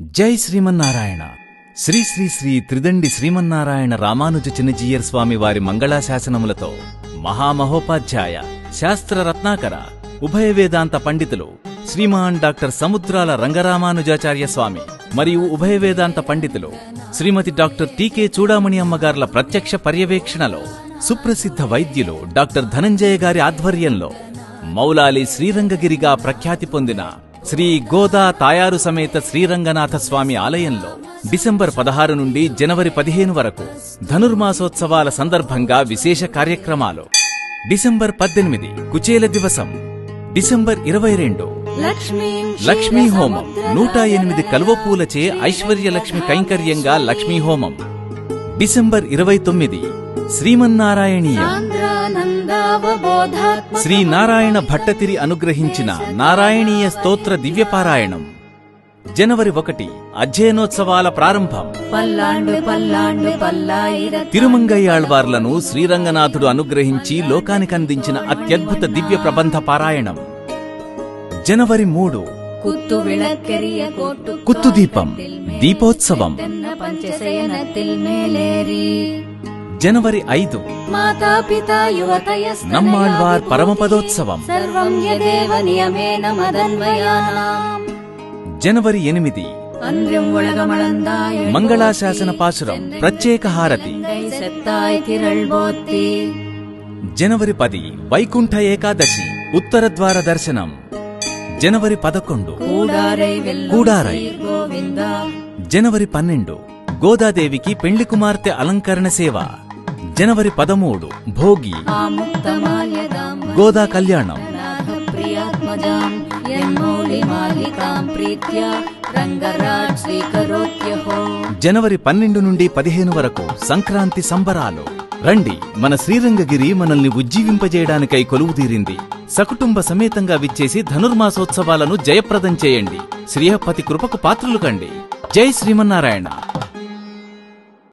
జై శ్రీమన్నారాయణ. శ్రీ శ్రీ శ్రీ త్రిదండి శ్రీమన్నారాయణ రామానుజ చిన్నజీయర్ స్వామి వారి మంగళాశాసనములతో మహామహోపాధ్యాయ శాస్త్ర రత్నాకర ఉభయ వేదాంత పండితులు శ్రీమాన్ డాక్టర్ సముద్రాల రంగరామానుజాచార్య స్వామి మరియు ఉభయ వేదాంత పండితులు శ్రీమతి డాక్టర్ టీకే చూడామణి అమ్మగార్ల ప్రత్యక్ష పర్యవేక్షణలో సుప్రసిద్ధ వైద్యులు డాక్టర్ ధనంజయ గారి ఆధ్వర్యంలో మౌలాలి శ్రీరంగగిరిగా ప్రఖ్యాతి పొందిన శ్రీ గోదా తాయారు సమేత శ్రీరంగనాథ స్వామి ఆలయంలో డిసెంబర్ పదహారు నుండి జనవరి పదిహేను వరకు ధనుర్మాసోత్సవాల సందర్భంగా విశేష కార్యక్రమాలు. డిసెంబర్ పద్దెనిమిది కుచేల దివసం. డిసెంబర్ ఇరవై రెండు. లక్ష్మీ హోమం. నూట ఎనిమిది కలువపూలచే ఐశ్వర్యలక్ష్మి కైంకర్యంగా లక్ష్మీ హోమం. డిసెంబర్ ఇరవై తొమ్మిది శ్రీమన్నారాయణీయం. శ్రీ నారాయణ భట్టతిరి అనుగ్రహించిన నారాయణీయ స్తోత్ర దివ్యపారాయణం జనవరి ఒకటి అధ్యయనోత్సవాల ప్రారంభం తిరుమంగయ్యాళ్వార్లను శ్రీరంగనాథుడు అనుగ్రహించి లోకానికందించిన అత్యద్భుత దివ్య ప్రబంధ పారాయణం. జనవరి మూడు కుత్తు దీపం దీపోత్సవం. జనవరి ఐదు. నమ్మాళ్వార్ పరమపదోత్సవం. జనవరి ఎనిమిది. మంగళాశాసన పాశురం ప్రత్యేక హారతి. జనవరి పది వైకుంఠ ఏకాదశి ఉత్తర ద్వార దర్శనం. జనవరి పదకొండు. కూడారై జనవరి పన్నెండు. గోదాదేవికి పెళ్ళి కుమార్తె అలంకరణ సేవ. జనవరి పదమూడు భోగి. గోదా కళ్యాణం. జనవరి పన్నెండు నుండి పదిహేను వరకు సంక్రాంతి సంబరాలు. రండి మన శ్రీరంగగిరి మనల్ని ఉజ్జీవింపజేయడానికై కొలువుదీరింది సకుటుంబ సమేతంగా విచ్చేసి ధనుర్మాసోత్సవాలను జయప్రదం చేయండి. శ్రీహపతి కృపకు పాత్రులు కండి. జై శ్రీమన్నారాయణ.